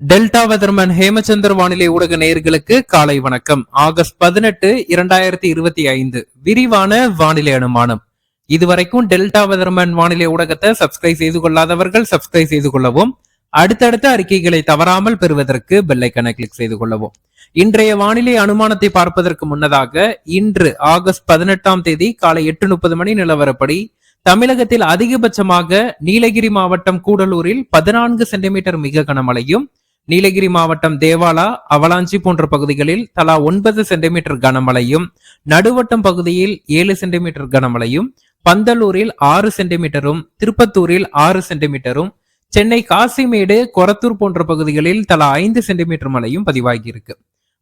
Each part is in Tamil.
டெல்டா வெதர்மன் ஹேமச்சந்தர் வானிலை ஊடக நேயர்களுக்கு காலை வணக்கம். ஆகஸ்ட் பதினெட்டு இரண்டாயிரத்தி இருபத்தி ஐந்து. விரிவான வானிலை அனுமானம். இதுவரைக்கும் டெல்டா வெதர்மன் வானிலை ஊடகத்தை சப்ஸ்கிரைப் செய்து கொள்ளாதவர்கள் சப்ஸ்கிரைப் செய்து கொள்ளவும் அடுத்தடுத்த அறிக்கைகளை தவறாமல் பெறுவதற்கு பெல்லைக்கனை கிளிக் செய்து கொள்ளவும். இன்றைய வானிலை அனுமானத்தை பார்ப்பதற்கு முன்னதாக இன்று ஆகஸ்ட் பதினெட்டாம் தேதி காலை எட்டு முப்பது மணி நிலவரப்படி தமிழகத்தில் அதிகபட்சமாக நீலகிரி மாவட்டம் கூடலூரில் பதினான்கு சென்டிமீட்டர் மிக கனமழையும் நீலகிரி மாவட்டம் தேவாலா அவலாஞ்சி போன்ற பகுதிகளில் தலா ஒன்பது சென்டிமீட்டர் கனமழையும் நடுவட்டம் பகுதியில் ஏழு சென்டிமீட்டர் கனமழையும் பந்தலூரில் ஆறு சென்டிமீட்டரும் திருப்பத்தூரில் ஆறு சென்டிமீட்டரும் சென்னை காசிமேடு கொரத்தூர் போன்ற பகுதிகளில் தலா ஐந்து சென்டிமீட்டர் மழையும் பதிவாகியிருக்கு.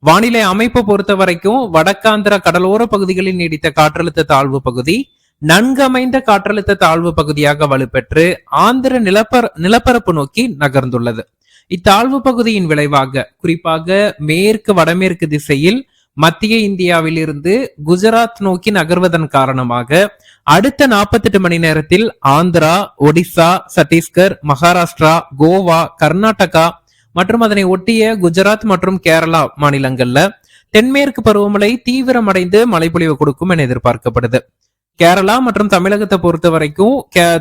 வானிலை அமைப்பு பொறுத்த வரைக்கும் வடக்காந்திர கடலோர பகுதிகளில் நீடித்த காற்றழுத்த தாழ்வு பகுதி நன்கமைந்த காற்றழுத்த தாழ்வு பகுதியாக வலுப்பெற்று ஆந்திர நிலப்பர நிலப்பரப்பு நோக்கி நகர்ந்துள்ளது. இத்தாழ்வு பகுதியின் விளைவாக குறிப்பாக மேற்கு வடமேற்கு திசையில் மத்திய இந்தியாவிலிருந்து குஜராத் நோக்கி நகர்வதன் காரணமாக அடுத்த நாற்பத்தெட்டு மணி நேரத்தில் ஆந்திரா ஒடிசா சத்தீஸ்கர் மகாராஷ்டிரா கோவா கர்நாடகா மற்றும் அதனை ஒட்டிய குஜராத் மற்றும் கேரளா மாநிலங்கள்ல தென்மேற்கு பருவமழை தீவிரமடைந்து மழைப்பொழிவு கொடுக்கும் என எதிர்பார்க்கப்படுது. கேரளா மற்றும் தமிழகத்தை பொறுத்த வரைக்கும்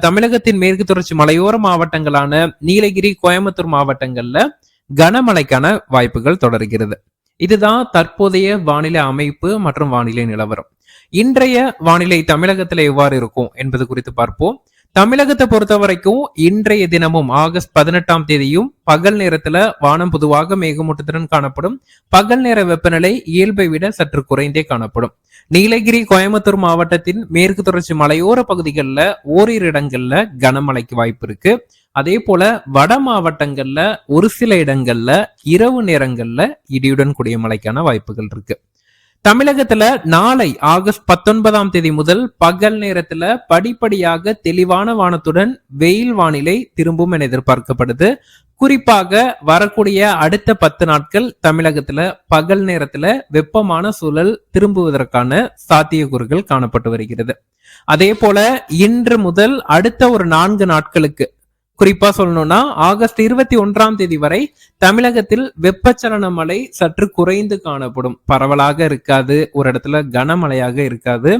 தமிழகத்தின் மேற்கு தொடர்ச்சி மலையோர மாவட்டங்களான நீலகிரி கோயம்புத்தூர் மாவட்டங்கள்ல கனமழைக்கான வாய்ப்புகள் தொடர்கிறது. இதுதான் தற்போதைய வானிலை அமைப்பு மற்றும் வானிலை நிலவரம். இன்றைய வானிலை தமிழகத்துல எவ்வாறு இருக்கும் என்பது குறித்து பார்ப்போம். தமிழகத்தை பொறுத்த வரைக்கும் இன்றைய தினமும் ஆகஸ்ட் பதினெட்டாம் தேதியும் பகல் நேரத்துல வானம் பொதுவாக மேகமூட்டத்துடன் காணப்படும். பகல் நேர வெப்பநிலை இயல்பை விட சற்று குறைந்தே காணப்படும். நீலகிரி கோயம்புத்தூர் மாவட்டத்தின் மேற்கு தொடர்ச்சி மலையோர பகுதிகளில் ஓரிரு இடங்கள்ல கனமழைக்கு வாய்ப்பு இருக்கு. அதே போல வட மாவட்டங்கள்ல ஒரு சில இடங்கள்ல இரவு நேரங்கள்ல இடியுடன் கூடிய மழைக்கான வாய்ப்புகள் இருக்கு. தமிழகத்துல நாளை ஆகஸ்ட் பத்தொன்பதாம் தேதி முதல் பகல் நேரத்துல படிப்படியாக தெளிவான வானத்துடன் வெயில் வானிலை திரும்பும் என எதிர்பார்க்கப்படுது. குறிப்பாக வரக்கூடிய அடுத்த பத்து நாட்கள் தமிழகத்துல பகல் நேரத்துல வெப்பமான சூழல் திரும்புவதற்கான சாத்தியக்கூறுகள் காணப்பட்டு வருகிறது. அதே போல இன்று முதல் அடுத்த ஒரு நான்கு நாட்களுக்கு குறிப்பா சொல்லணும்னா ஆகஸ்ட் இருபத்தி ஒன்றாம் தேதி வரை தமிழகத்தில் வெப்பச்சலன மழை சற்று குறைந்து காணப்படும். பரவலாக இருக்காது. ஒரு இடத்துல கனமழையாக இருக்காது.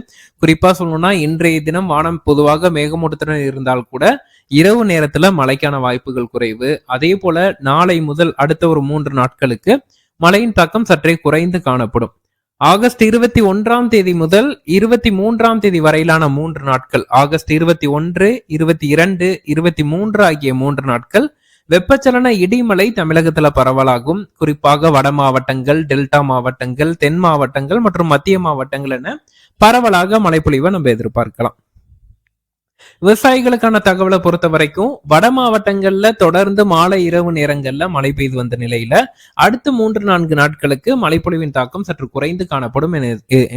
குறிப்பா சொல்லணும்னா இன்றைய தினம் வானம் பொதுவாக மேகமூட்டத்துடன் இருந்தால் கூட இரவு நேரத்துல மழைக்கான வாய்ப்புகள் குறைவு. அதே போல நாளை முதல் அடுத்த ஒரு மூன்று நாட்களுக்கு மழையின் தாக்கம் சற்றே குறைந்து காணப்படும். ஆகஸ்ட் இருபத்தி ஒன்றாம் தேதி முதல் இருபத்தி மூன்றாம் தேதி வரையிலான மூன்று நாட்கள். ஆகஸ்ட் இருபத்தி ஒன்று இருபத்தி இரண்டு இருபத்தி மூன்று ஆகிய மூன்று நாட்கள் வெப்பச்சலன இடிமலை தமிழகத்துல பரவலாகும். குறிப்பாக வட மாவட்டங்கள் டெல்டா மாவட்டங்கள் தென் மாவட்டங்கள் மற்றும் மத்திய மாவட்டங்கள் என பரவலாக மழைப்பொழிவை நம்ம எதிர்பார்க்கலாம். விவசாயிகளுக்கான தகவலை பொறுத்த வரைக்கும் வட மாவட்டங்கள்ல தொடர்ந்து மாலை இரவு நேரங்கள்ல மழை பெய்து வந்த நிலையில அடுத்த மூன்று நான்கு நாட்களுக்கு மழைப்பொழிவின் தாக்கம் சற்று குறைந்து காணப்படும்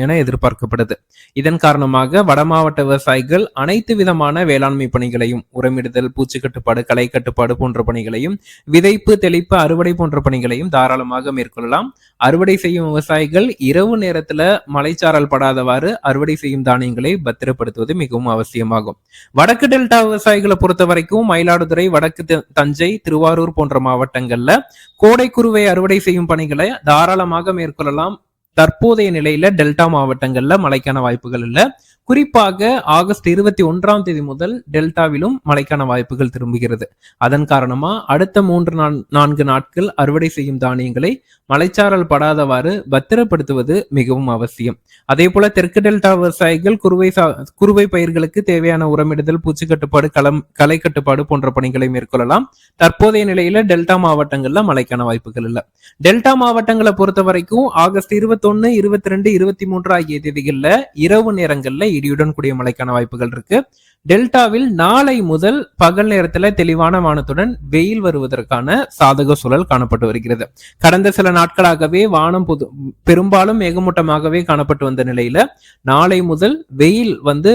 என எதிர்பார்க்கப்படுது. இதன் காரணமாக வட மாவட்ட விவசாயிகள் அனைத்து விதமான வேளாண்மை பணிகளையும் உரமிடுதல் பூச்சி கட்டுப்பாடு களை கட்டுப்பாடு போன்ற பணிகளையும் விதைப்பு தெளிப்பு அறுவடை போன்ற பணிகளையும் தாராளமாக மேற்கொள்ளலாம். அறுவடை செய்யும் விவசாயிகள் இரவு நேரத்துல மலைச்சாரல் படாதவாறு அறுவடை செய்யும் தானியங்களை பத்திரப்படுத்துவது மிகவும் அவசியமாகும். வடக்கு டெல்டா விவசாயிகளை பொறுத்த வரைக்கும் மயிலாடுதுறை வடக்கு தஞ்சை திருவாரூர் போன்ற மாவட்டங்கள்ல கோடை குருவை அறுவடை செய்யும் பணிகளை தாராளமாக மேற்கொள்ளலாம். தற்போதைய நிலையில டெல்டா மாவட்டங்கள்ல மழைக்கான வாய்ப்புகள் இல்லை. குறிப்பாக ஆகஸ்ட் இருபத்தி ஒன்றாம் தேதி முதல் டெல்டாவிலும் மழைக்கான வாய்ப்புகள் திரும்புகிறது. அதன் காரணமா அடுத்த மூன்று நான்கு நாட்கள் அறுவடை செய்யும் தானியங்களை மலைச்சாரல் படாதவாறு பத்திரப்படுத்துவது மிகவும் அவசியம். அதே போல தெற்கு டெல்டா விவசாயிகள் குறுவை குறுவை பயிர்களுக்கு தேவையான உரமிடுதல் பூச்சி கட்டுப்பாடு களம் களை கட்டுப்பாடு போன்ற பணிகளை மேற்கொள்ளலாம். தற்போதைய நிலையில டெல்டா மாவட்டங்கள்ல மழைக்கான வாய்ப்புகள் இல்லை. டெல்டா மாவட்டங்களை பொறுத்த வரைக்கும் ஆகஸ்ட் இருபத்தி ஒன்னு இருபத்தி ரெண்டு இருபத்தி மூன்று ஆகிய தேதிகள்ல இரவு நேரங்கள்ல இடியுடன் கூடிய மழைக்கான வாய்ப்புகள் இருக்கு. டெல்டாவில் நாளை முதல் பகல் நேரத்துல தெளிவான வானத்துடன் வெயில் வருவதற்கான சாதக சூழல் காணப்பட்டு வருகிறது. கடந்த சில நாட்களாகவே வானம் பொது பெரும்பாலும் மேகமூட்டமாகவே காணப்பட்டு வந்த நிலையில நாளை முதல் வெயில் வந்து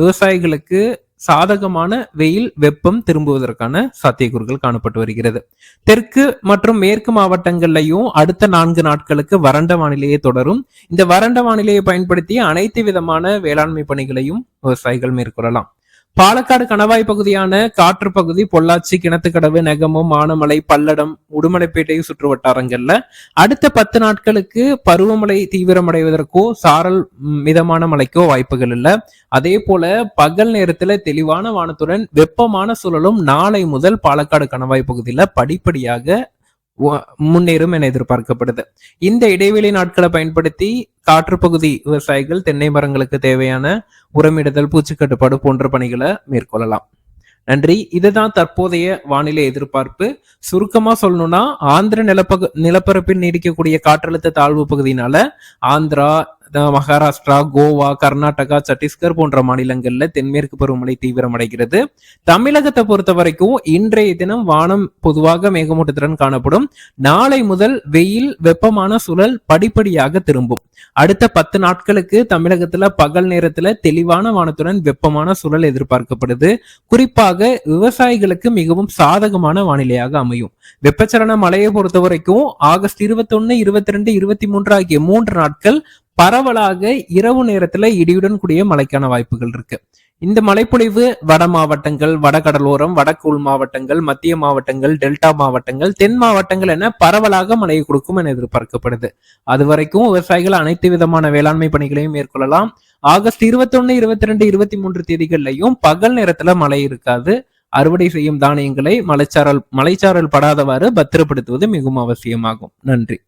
விவசாயிகளுக்கு சாதகமான வெயில் வெப்பம் திரும்புவதற்கான சாத்தியக்கூறுகள் காணப்பட்டு வருகிறது. தெற்கு மற்றும் மேற்கு மாவட்டங்கள்லையும் அடுத்த நான்கு நாட்களுக்கு வறண்ட வானிலையே தொடரும். இந்த வறண்ட வானிலையை பயன்படுத்தி அனைத்து விதமான வேளாண்மை பணிகளையும் விவசாயிகள் மேற்கொள்ளலாம். பாலக்காடு கணவாய் பகுதியான காற்று பகுதி பொள்ளாச்சி கிணத்துக்கடவு நெகமம் மானமலை பல்லடம் உடுமலைப்பேட்டை சுற்று வட்டாரங்கள்ல அடுத்த பத்து நாட்களுக்கு பருவமழை தீவிரமடைவதற்கோ சாரல் மிதமான மழைக்கோ வாய்ப்புகள் இல்லை. அதே போல பகல் நேரத்துல தெளிவான வானத்துடன் வெப்பமான சூழலும் நாளை முதல் பாலக்காடு கணவாய் பகுதியில படிப்படியாக முன்னேறும் என எதிர்பார்க்கப்படுது. இந்த இடைவெளி நாட்களை பயன்படுத்தி காற்றுப்பகுதி விவசாயிகள் தென்னை மரங்களுக்கு தேவையான உரமிடுதல் பூச்சிக்கட்டுப்பாடு போன்ற பணிகளை மேற்கொள்ளலாம். நன்றி. இதுதான் தற்போதைய வானிலை எதிர்பார்ப்பு. சுருக்கமா சொல்லணும்னா ஆந்திர நிலப்பகு நிலப்பரப்பில் நீடிக்கக்கூடிய காற்றழுத்த தாழ்வு பகுதியினால ஆந்திரா மகாராஷ்டிரா கோவா கர்நாடகா சத்தீஸ்கர் போன்ற மாநிலங்கள்ல தென்மேற்கு பருவமழை தீவிரமடைகிறது. தமிழகத்தை பொறுத்த வரைக்கும் இன்றைய தினம் வானம் பொதுவாக மேகமூட்டத்துடன் காணப்படும். நாளை முதல் வெயில் வெப்பமான சூழல் படிப்படியாக திரும்பும். அடுத்த பத்து நாட்களுக்கு தமிழகத்துல பகல் நேரத்துல தெளிவான வானத்துடன் வெப்பமான சூழல் எதிர்பார்க்கப்படுது. குறிப்பாக விவசாயிகளுக்கு மிகவும் சாதகமான வானிலையாக அமையும். வெப்பச்சலன மழையை பொறுத்த வரைக்கும் ஆகஸ்ட் இருபத்தொன்னு இருபத்தி ரெண்டு இருபத்தி மூன்று ஆகிய மூன்று நாட்கள் பரவலாக இரவு நேரத்துல இடியுடன் கூடிய மழைக்கான வாய்ப்புகள் இருக்கு. இந்த மழைப்பொழிவு வட மாவட்டங்கள் வடகடலோரம் வடக்கு உள் மாவட்டங்கள் மத்திய மாவட்டங்கள் டெல்டா மாவட்டங்கள் தென் மாவட்டங்கள் என பரவலாக மழையை கொடுக்கும் என எதிர்பார்க்கப்படுது. அது வரைக்கும் விவசாயிகள் அனைத்து விதமான வேளாண்மை பணிகளையும் மேற்கொள்ளலாம். ஆகஸ்ட் இருபத்தொன்னு இருபத்தி ரெண்டு இருபத்தி மூன்று தேதிகள்லையும் பகல் நேரத்துல மழை இருக்காது. அறுவடை செய்யும் தானியங்களை மலைச்சாரல் மலைச்சாரல் படாதவாறு பத்திரப்படுத்துவது மிகவும் அவசியமாகும். நன்றி.